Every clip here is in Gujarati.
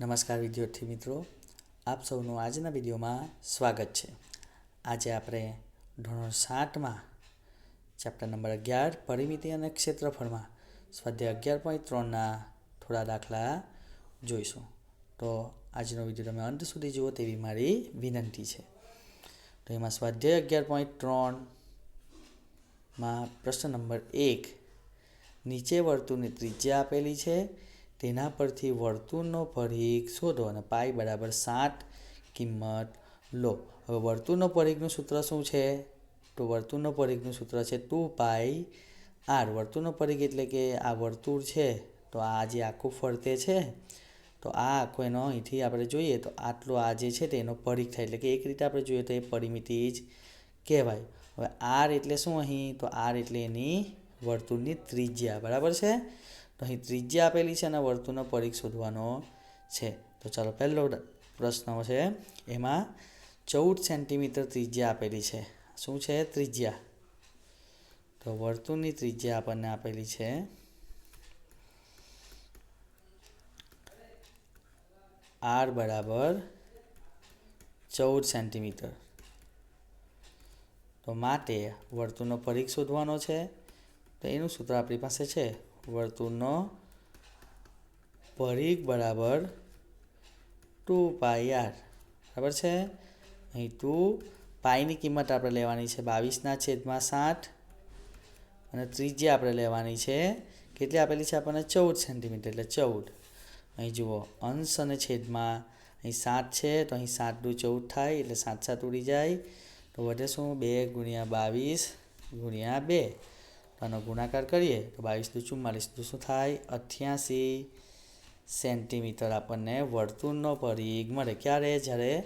નમસ્કાર વિદ્યાર્થી મિત્રો, આપ સૌનું આજના વિડીયોમાં સ્વાગત છે. આજે આપણે ધોરણ સાતમાં, ચેપ્ટર નંબર અગિયાર, પરિમિતિ અને ક્ષેત્રફળમાં, સ્વાધ્યાય અગિયાર પોઈન્ટ ત્રણના થોડા દાખલા જોઈશું. તો આજનો વીડિયો તમે અંત સુધી જુઓ તેવી મારી વિનંતી છે. તો એમાં સ્વાધ્યાય અગિયાર પોઈન્ટ ત્રણમાં પ્રશ્ન નંબર એક, નીચે વર્તુળની ત્રિજ્યા આપેલી છે. તેના પરથી વર્તુળનો પરિઘ શોધો અને પાઈ બરાબર સાત કિંમત લો. હવે વર્તુળનો પરિઘનું સૂત્ર શું છે? તો વર્તુળનો પરિઘનું સૂત્ર છે ટુ પાઈ આર. વર્તુળનો પરિઘ એટલે કે આ વર્તુળ છે, તો આ જે આખું ફરતે છે, તો આ આખો એનો અહીંથી આપણે જોઈએ તો આટલો આ જે છે તેનો પરિઘ થાય. એટલે કે એક રીતે આપણે જોઈએ તો એ પરિમિતિ જ કહેવાય. હવે આર એટલે શું અહીં? તો આર એટલે એની વર્તુળની ત્રિજ્યા. બરાબર છે? તો અહીં ત્રિજ્યા આપેલી છે અને વર્તુળનો પરિઘ શોધવાનો છે. તો ચાલો પહેલો પ્રશ્ન છે. એમાં ચૌદ સેન્ટીમીટર ત્રિજ્યા આપેલી છે. શું છે? ત્રિજ્યા. તો વર્તુળની ત્રિજ્યા આપણને આપેલી છે. આર બરાબર ચૌદ સેન્ટીમીટર. તો માટે વર્તુળનો પરિઘ શોધવાનો છે. તો એનું સૂત્ર આપણી પાસે છે. વર્તુળનો પરિઘ બરાબર ટુ પાઈ આર બરાબર છે અહીં ટુ પાઈની કિંમત આપણે લેવાની છે બાવીસના છેદમાં સાઠ અને ત્રીજી આપણે લેવાની છે કેટલી આપેલી છે આપણને ચૌદ સેન્ટીમીટર એટલે ચૌદ અહીં જુઓ અંશ અને છેદમાં અહીં સાત છે તો અહીં સાત દુ ચૌદ થાય એટલે સાત સાત ઉડી જાય તો વધે શું બે ગુણ્યા બાવીસ ગુણ્યા બે તો આનો ગુણાકાર કરીએ તો બાવીસ દુ ચુમ્માલીસ. દુ શું થાય? અઠ્યાસી સેન્ટીમીટર આપણને વર્તુળનો પરિઘ મળે. ક્યારે? જ્યારે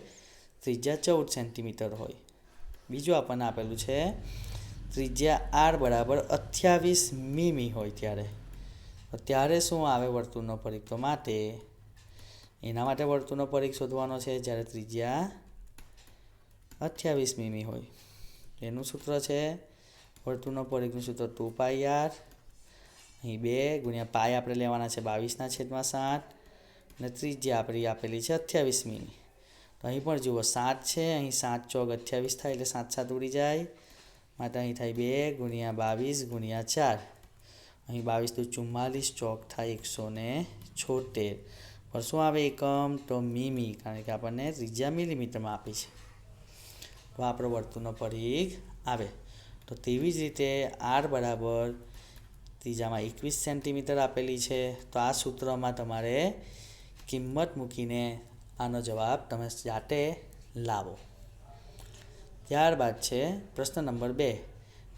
ત્રિજ્યા ચૌદ સેન્ટીમીટર હોય. બીજું આપણને આપેલું છે, ત્રિજ્યા આર બરાબર અઠ્યાવીસ મીમી હોય ત્યારે. તો ત્યારે શું આવે વર્તુળનો પરિઘ? તો માટે એના માટે વર્તુળનો પરિઘ શોધવાનો છે, જ્યારે ત્રિજ્યા અઠ્યાવીસ મીમી હોય. એનું સૂત્ર છે વર્તુળનો પરિઘનું સૂત્ર ટુ પાઈ આર અહીં બે ગુણ્યા પાય આપણે લેવાના છે બાવીસના છેદમાં સાત. અને ત્રીજી આપણી આપેલી છે અઠ્યાવીસ મીમી. તો અહીં પણ જુઓ સાત છે, અહીં સાત ચોક અઠ્યાવીસ થાય એટલે સાત સાત ઉડી જાય. માટે અહીં થાય બે ગુણ્યા બાવીસ ગુણ્યા ચાર. અહીં બાવીસ તો ચુમ્માલીસ, ચોક થાય એકસો ને છોતેર. પણ શું આવે એકમ? તો મીમી, કારણ કે આપણને ત્રીજા મિલીમીટરમાં આપી છે. તો આપણો વર્તુળનો પરિઘ આવે. તો તેવી જ રીતે આર બરાબર ત્રીજામાં એકવીસ સેન્ટીમીટર આપેલી છે. તો આ સૂત્રમાં તમારે કિંમત મૂકીને આનો જવાબ તમે જાતે લાવો. ત્યારબાદ છે પ્રશ્ન નંબર બે.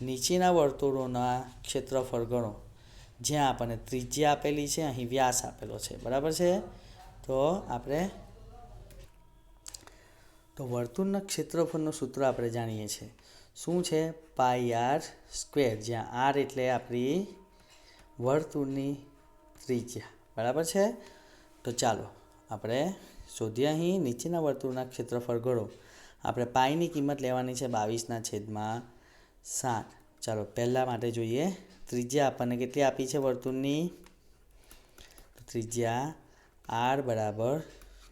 નીચેના વર્તુળોના ક્ષેત્રફળ ગણો. જ્યાં આપણને ત્રિજ્યા આપેલી છે, અહીં વ્યાસ આપેલો છે. બરાબર છે? તો આપણે તો વર્તુળના ક્ષેત્રફળનું સૂત્ર આપણે જાણીએ છીએ. શું છે? પાઈ આર સ્ક્વેર જ્યાં આર એટલે આપણી વર્તુળની ત્રિજ્યા. બરાબર છે? તો ચાલો, આપણે શોધીએ અહીં. નીચેના વર્તુળના ક્ષેત્રફળ ગણો આપણે પાઈની કિંમત લેવાની છે બાવીસના છેદમાં સાત. ચાલો, પહેલાં માટે જોઈએ. ત્રિજ્યા આપણને કેટલી આપી છે વર્તુળની? ત્રિજ્યા આર બરાબર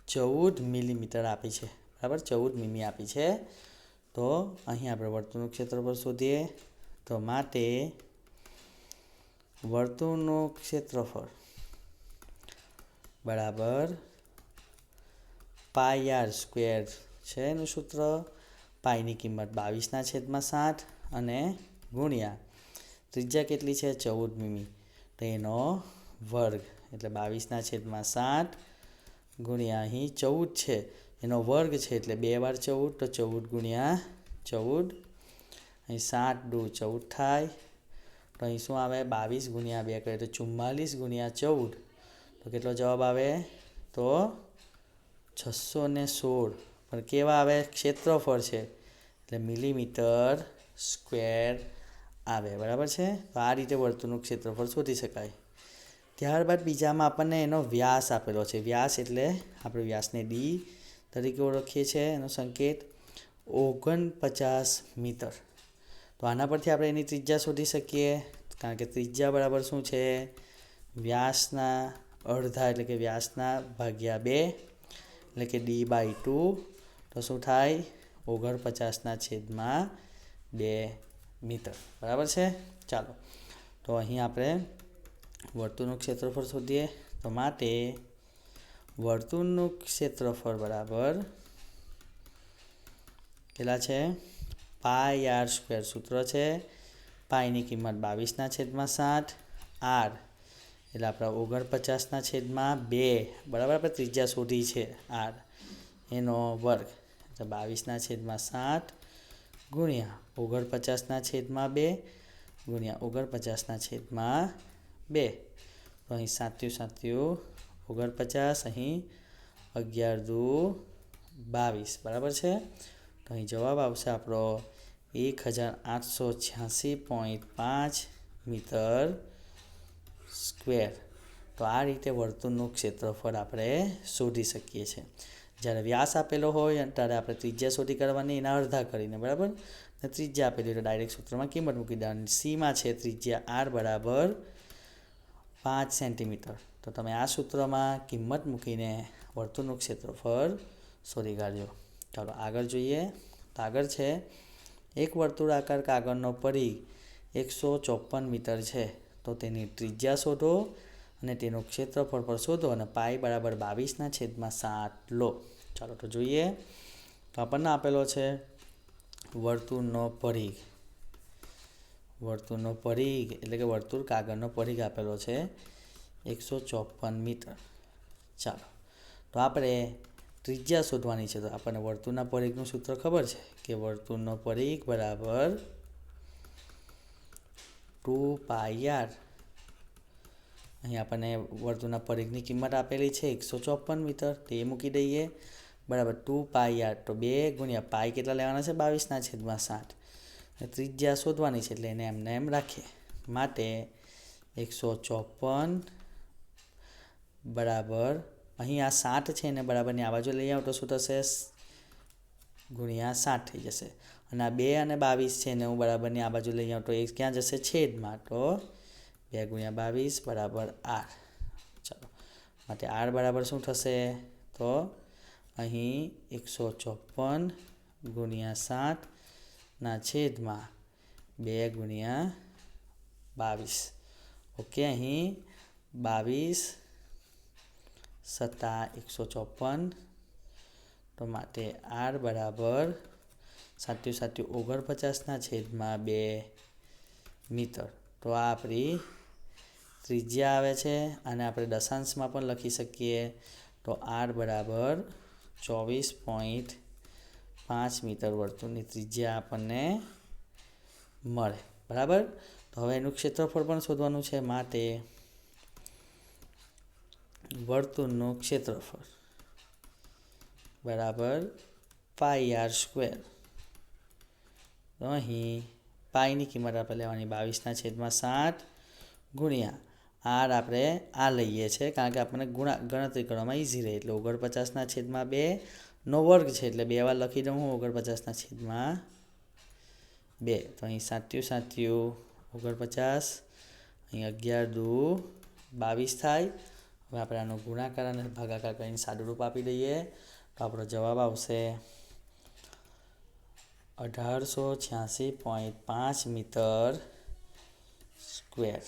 ચૌદ મિલીમીટર આપી છે. બરાબર? ચૌદ મીમી આપી છે. તો અહીં આપણે વર્તુળનું ક્ષેત્રફળ શોધીએ. તો માટે વર્તુળનું ક્ષેત્રફળ બરાબર પાય આર સ્ક્વેર છે એનું સૂત્ર. પાયની કિંમત બાવીસના છેદમાં સાઠ અને ગુણ્યા ત્રિજ્યા કેટલી છે? ચૌદ મીમી. તો એનો વર્ગ એટલે બાવીસના છેદમાં સાઠ ગુણ્યા અહીં ચૌદ છે. એનો વર્ગ છે એટલે બે વાર ચૌદ, તો ચૌદ ગુણ્યા ચૌદ. અહીં સાત દુ ચૌદ થાય. તો અહીં શું આવે? બાવીસ ગુણ્યા બે કરીએ તો ચુમ્માલીસ ગુણ્યા ચૌદ. તો કેટલો જવાબ આવે? તો છસો ને સોળ. પણ કેવા આવે? ક્ષેત્રફળ છે. એટલે મિલીમીટર સ્ક્વેર આવે. બરાબર છે? તો આ રીતે વર્તુળનું ક્ષેત્રફળ શોધી શકાય. ત્યારબાદ બીજામાં આપણને એનો વ્યાસ આપેલો છે. વ્યાસ એટલે આપણે વ્યાસને ડી તરીકે ઓળખીએ છીએ એનો સંકેત ઓગણપચાસ મીટર. તો આના પરથી આપણે એની ત્રિજ્યા શોધી શકીએ, કારણ કે ત્રિજ્યા બરાબર શું છે? વ્યાસના અડધા એટલે કે વ્યાસના ભાગ્યા બે એટલે કે ડી બાય ટુ. તો શું થાય? ઓગણપચાસના છેદમાં બે મીટર. બરાબર છે? ચાલો. તો અહીં આપણે વર્તુળનું ક્ષેત્રફળ શોધીએ. તો માટે વર્તુળનું ક્ષેત્રફળ બરાબર કેટલા છે? પાય આર સ્ક્વેર સૂત્ર છે. પાયની કિંમત બાવીસના છેદમાં સાત. આર એટલે આપણા ઓગણપચાસના છેદમાં બે. બરાબર આપણે ત્રિજ્યા શોધી છે આર. એનો વર્ગ. એટલે બાવીસના છેદમાં સાત ગુણ્યા ઓગણપચાસના છેદમાં બે ગુણ્યા ઓગણપચાસના છેદમાં બે. તો અહીં સાત્યું સાત્યું ઓગણપચાસ, અહીં અગિયાર દુ બાવીસ, બરાબર છે? તો અહીં જવાબ આવશે આપણો એક હજાર આઠસો છ્યાસી પોઈન્ટ પાંચ મીટર સ્ક્વેર. તો આ રીતે વર્તુળનું ક્ષેત્રફળ આપણે શોધી શકીએ છીએ. જ્યારે વ્યાસ આપેલો હોય ત્યારે આપણે ત્રિજ્યા શોધી કરવાની, એના અડધા કરીને, બરાબર? ને ત્રિજ્યા આપેલી તો ડાયરેક્ટ સૂત્રમાં કિંમત મૂકી દેવાની. સીમાં છે ત્રિજ્યા આર બરાબર પાંચ સેન્ટીમીટર. તો તમે આ સૂત્રમાં કિંમત મૂકીને વર્તુળનું ક્ષેત્રફળ શોધી કાઢજો. ચાલો, આગળ જોઈએ. તો આગળ છે, એક વર્તુળાકાર કાગળનો પરી એકસો ચોપન મીટર છે. તો તેની ત્રિજ્યા શોધો અને તેનું ક્ષેત્રફળ પર શોધો અને પાઈ બરાબર બાવીસના છેદમાં સાત લો. ચાલો, તો જોઈએ. તો આપણને આપેલો છે, વર્તુળનો પરીઘ વર્તુળનો પરીઘ એટલે કે વર્તુળ કાગળનો પરીઘ આપેલો છે. એકસો ચોપન મીટર. ચાલો. તો આપણે ત્રિજ્યા શોધવાની છે. તો આપણને વર્તુળના પરિઘનું સૂત્ર ખબર છે કે વર્તુળનો પરિઘ બરાબર ટુ પાય આર. અહીં આપણને વર્તુળના પરિઘની કિંમત આપેલી છે એકસો ચોપન મીટર. તે મૂકી દઈએ. બરાબર ટુ પાય આર. તો બે ગુણ્યા પાય કેટલા લેવાના છે? બાવીસના છેદમાં સાઠ ત્રિજ્યા શોધવાની છે એટલે એને એમને એમ રાખીએ. માટે એકસો ચોપન બરાબર. અહીં આ સાઠ છે ને બરાબરની આ બાજુ લઈ આવો તો શું થશે? ગુણ્યા સાઠ થઈ જશે. અને આ બે અને બાવીસ છે ને હું બરાબરની આ બાજુ લઈ આવું તો એ ક્યાં જશે? છેદમાં. તો બે ગુણ્યા બાવીસ બરાબર આર. ચાલો. માટે આર બરાબર શું થશે? તો અહીં એકસો ચોપન ગુણ્યા સાતના છેદમાં બે ગુણ્યા બાવીસ. ઓકે, અહીં બાવીસ સત્તા એકસો ચોપન. તો માટે આર બરાબર સાત્યું સાત્યું ઓગણપચાસના છેદમાં બે મીટર. તો આ આપણી ત્રિજ્યા આવે છે અને આપણે દશાંશમાં પણ લખી શકીએ. તો આર બરાબર ચોવીસ પોઈન્ટ પાંચ મીટર વર્તુળની ત્રિજ્યા આપણને મળે. બરાબર? તો હવે એનું ક્ષેત્રફળ પણ શોધવાનું છે. માટે વર્તુળનું ક્ષેત્રફળ. બરાબર? Pi R square. તો અહીં પાઈની કિંમત આપણે લેવાની બાવીસના છેદમાં સાત ગુણ્યા આર આપણે આ લઈએ છીએ કારણ કે આપણને ગુણા, ગણતરી કરવામાં ઇઝી રહે. એટલે ઓગણપચાસના છેદમાં બે નો વર્ગ છે, એટલે બે વાર લખી દઉં હું ઓગણપચાસના છેદમાં બે. તો અહીં સાત્યું સાત્યું ઓગણપચાસ, અહીં અગિયાર દુ, બાવીસ થાય. હવે આપણે આનો ગુણાકાર અને ભાગાકાર કરીને સાદુરૂપ આપી દઈએ. તો આપણો જવાબ આવશે અઢારસો છ્યાસી પોઈન્ટ પાંચ મીટર સ્ક્વેર.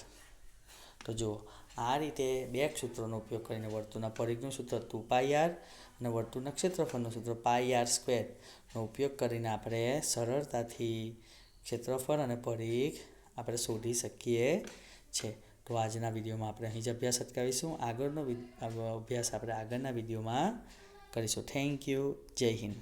તો જુઓ, આ રીતે બે સૂત્રોનો ઉપયોગ કરીને વર્તુળના પરિઘનું સૂત્ર ટુ પાઈ આર અને વર્તુળના ક્ષેત્રફળનું સૂત્ર પાઈ આર સ્ક્વેરનો ઉપયોગ કરીને આપણે સરળતાથી ક્ષેત્રફળ અને પરિઘ આપણે શોધી શકીએ છે તો આજના વિડીયોમાં આપણે અહીં જ અભ્યાસ અટકાવીશું. આગળનો અભ્યાસ આપણે આગળના વિડીયોમાં કરીશું. થેન્ક યુ જય હિન્દ.